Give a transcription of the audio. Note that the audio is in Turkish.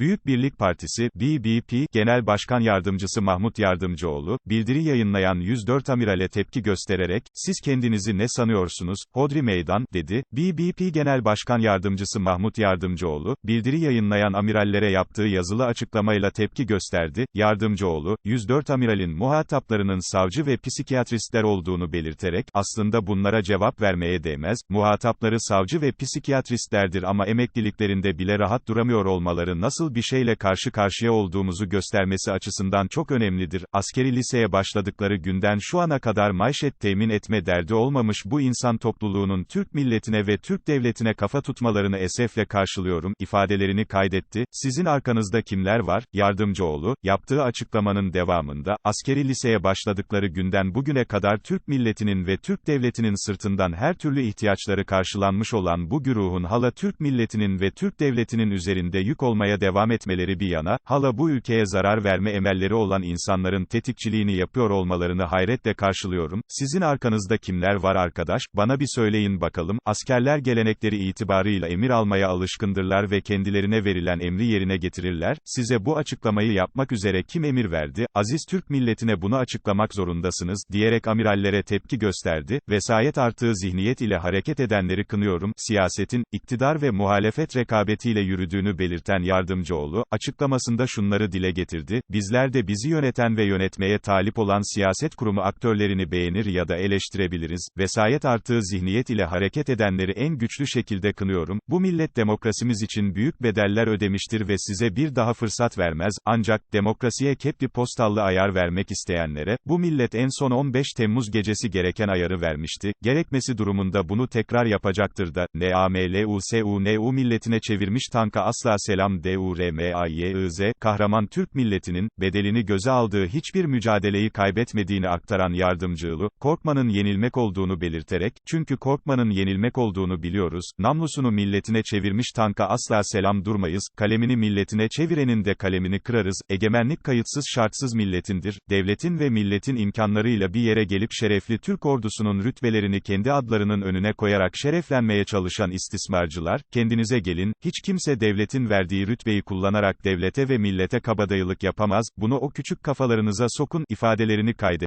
Büyük Birlik Partisi, BBP, Genel Başkan Yardımcısı Mahmut Yardımcıoğlu, bildiri yayınlayan 104 amirale tepki göstererek, siz kendinizi ne sanıyorsunuz, Hodri Meydan, dedi. BBP Genel Başkan Yardımcısı Mahmut Yardımcıoğlu, bildiri yayınlayan amirallere yaptığı yazılı açıklamayla tepki gösterdi. Yardımcıoğlu, 104 amiralin muhataplarının savcı ve psikiyatristler olduğunu belirterek, aslında bunlara cevap vermeye değmez, muhatapları savcı ve psikiyatristlerdir ama emekliliklerinde bile rahat duramıyor olmaları nasıl bir şeyle karşı karşıya olduğumuzu göstermesi açısından çok önemlidir. Askeri liseye başladıkları günden şu ana kadar maişet temin etme derdi olmamış bu insan topluluğunun Türk milletine ve Türk devletine kafa tutmalarını esefle karşılıyorum, ifadelerini kaydetti. Sizin arkanızda kimler var? Yardımcıoğlu, yaptığı açıklamanın devamında, askeri liseye başladıkları günden bugüne kadar Türk milletinin ve Türk devletinin sırtından her türlü ihtiyaçları karşılanmış olan bu güruhun hala Türk milletinin ve Türk devletinin üzerinde yük olmaya devam etmeleri bir yana, hala bu ülkeye zarar verme emelleri olan insanların tetikçiliğini yapıyor olmalarını hayretle karşılıyorum. Sizin arkanızda kimler var arkadaş, bana bir söyleyin bakalım, askerler gelenekleri itibarıyla emir almaya alışkındırlar ve kendilerine verilen emri yerine getirirler, size bu açıklamayı yapmak üzere kim emir verdi, aziz Türk milletine bunu açıklamak zorundasınız, diyerek amirallere tepki gösterdi, vesayet artığı zihniyet ile hareket edenleri kınıyorum, siyasetin, iktidar ve muhalefet rekabetiyle yürüdüğünü belirten Yardımcıoğlu, açıklamasında şunları dile getirdi, bizler de bizi yöneten ve yönetmeye talip olan siyaset kurumu aktörlerini beğenir ya da eleştirebiliriz, vesayet artığı zihniyet ile hareket edenleri en güçlü şekilde kınıyorum, bu millet demokrasimiz için büyük bedeller ödemiştir ve size bir daha fırsat vermez, ancak, demokrasiye kepli postallı ayar vermek isteyenlere, bu millet en son 15 Temmuz gecesi gereken ayarı vermişti, gerekmesi durumunda bunu tekrar yapacaktır da, NAMLUSUNU milletine çevirmiş tanka asla selam DURMAYIZ, kahraman Türk milletinin, bedelini göze aldığı hiçbir mücadeleyi kaybetmediğini aktaran yardımcılığı, korkmanın yenilmek olduğunu belirterek, çünkü korkmanın yenilmek olduğunu biliyoruz, namlusunu milletine çevirmiş tanka asla selam durmayız, kalemini milletine çevirenin de kalemini kırarız, egemenlik kayıtsız şartsız milletindir, devletin ve milletin imkanlarıyla bir yere gelip şerefli Türk ordusunun rütbelerini kendi adlarının önüne koyarak şereflenmeye çalışan istismarcılar, kendinize gelin, hiç kimse devletin verdiği rütbeyi kullanarak devlete ve millete kabadayılık yapamaz, bunu o küçük kafalarınıza sokun, ifadelerini kaydet.